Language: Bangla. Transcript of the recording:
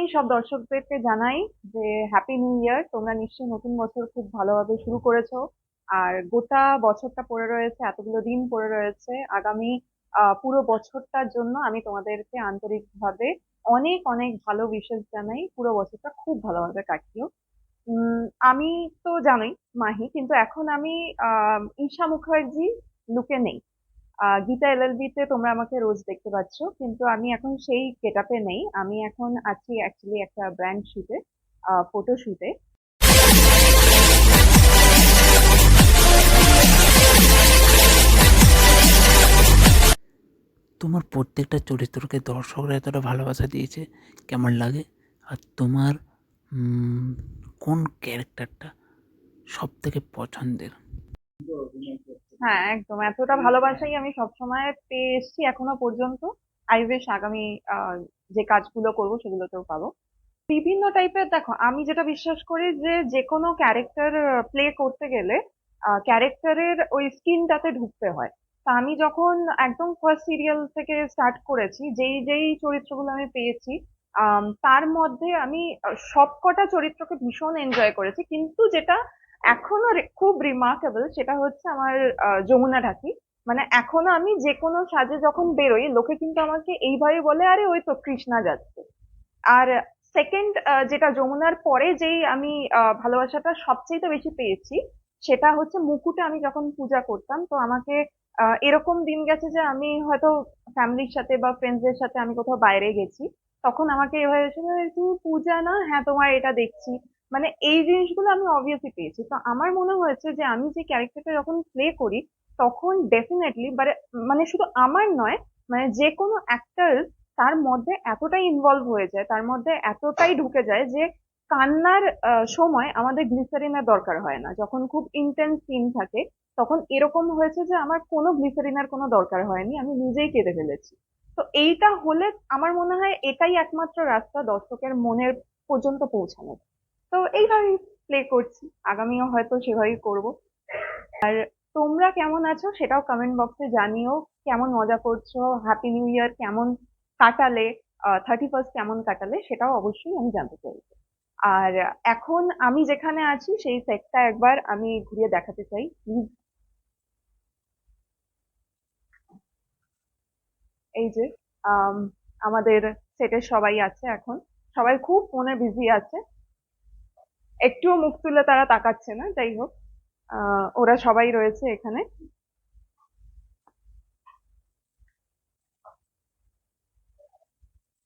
প্রথমেই সব দর্শকদেরকে জানাই যে হ্যাপি নিউ ইয়ার তোমরা নিশ্চয়ই নতুন বছর খুব ভালোভাবে শুরু করেছ। আর গোটা বছরটা পড়ে রয়েছে, এতগুলো দিন পড়ে রয়েছে। আগামী পুরো বছরটার জন্য আমি তোমাদেরকে আন্তরিকভাবে অনেক অনেক ভালো উইশেস জানাই। পুরো বছরটা খুব ভালোভাবে কাটিও। আমি তো জানোই মাহি, কিন্তু এখন আমি ঈশা মুখার্জি লুকে নেই। গীতা এলএলবি তে তোমরা আমাকে রোজ দেখতে পাচ্ছ, কিন্তু আমি এখন সেই গেটআপে নেই। আমি এখন আছি অ্যাকচুয়ালি একটা ব্র্যান্ড শুটে ফটো শুটে তোমার প্রত্যেকটা চরিত্রকে দর্শকরা এতটা ভালোবাসা দিয়েছে, কেমন লাগে? আর তোমার কোন ক্যারেক্টারটা সব থেকে পছন্দের? হ্যাঁ একদম। এতটা ভালোবাসাই আমি সবসময় পেয়ে এসেছি এখনও পর্যন্ত। আই উইশ আগামী যে কাজগুলো করব সেগুলোতেও পাবো। বিভিন্ন টাইপের দেখো, আমি যেটা বিশ্বাস করি যে যে কোনো ক্যারেক্টার প্লে করতে গেলে ক্যারেক্টারের ওই স্কিনটাতে ঢুকতে হয়। তা আমি যখন একদম ফার্স্ট সিরিয়াল থেকে স্টার্ট করেছি, যেই যেই চরিত্রগুলো আমি পেয়েছি তার মধ্যে আমি সবকটা চরিত্রকে ভীষণ এনজয় করেছি। কিন্তু যেটা এখনও খুব রিমার্কেবল সেটা হচ্ছে আমার যমুনা ঢাকি। মানে এখনও আমি যে কোনো সাজে যখন বেরোই, লোকে কিন্তু আমাকে এইভাবে বলে, আরে, ওই তো কৃষ্ণা যাচ্ছে। আর সেকেন্ড যেটা যমুনার পরে যেই আমি ভালোবাসাটা সবচেয়ে বেশি পেয়েছি, সেটা হচ্ছে মুকুটে আমি যখন পূজা করতাম, তো আমাকে এরকম দিন গেছে যে আমি হয়তো ফ্যামিলির সাথে বা ফ্রেন্ডসদের সাথে আমি কোথাও বাইরে গেছি, তখন আমাকে এভাবে তুমি পূজা না? হ্যাঁ তোমার এটা দেখছি। মানে এই জিনিসগুলো আমি অবভিয়াসলি পেয়েছি। তো আমার মনে হয়েছে যে আমি যে ক্যারেক্টারটা যখন প্লে করি, তখন ডেফিনেটলি মানে শুধু আমার নয় মানে যে কোনো অ্যাক্টর তার মধ্যে এতটাই ইনভলভ হয়ে যায়, তার মধ্যে এতটাই ঢুকে যায় যে কান্নার সময় আমাদের গ্লিসারিনের দরকার হয় না। যখন খুব ইন্টেন্স সিন থাকে, তখন এরকম হয়েছে যে আমার কোনো গ্লিসারিনের কোনো দরকার হয়নি, আমি নিজেই কেঁদে ফেলেছি। তো এইটা হলে আমার মনে হয় এটাই একমাত্র রাস্তা দর্শকের মনের পর্যন্ত পৌঁছানোর। তো এইভাবেই প্লে করছি। আগামীও হয়তো সেভাবেই করব। আর তোমরা কেমন আছো সেটাও কমেন্ট বক্সে জানিও। কেমন মজা করছ? হ্যাপি নিউ ইয়ার কেমন কাটালে? থার্টি ফার্স্ট কেমন কাটালে? সেটাও অবশ্যই আমি জানতে চাইব আর এখন আমি যেখানে আছি, সেই সেটটা একবার আমি ঘুরিয়ে দেখাতে চাই। প্লিজ এই যে আমাদের সেটের সবাই আছে এখন। সবাই খুব ফোনে বিজি আছে। একটুও মুখ তুলে তারা তাকাচ্ছে না যাই হোক। ওরা সবাই রয়েছে এখানে।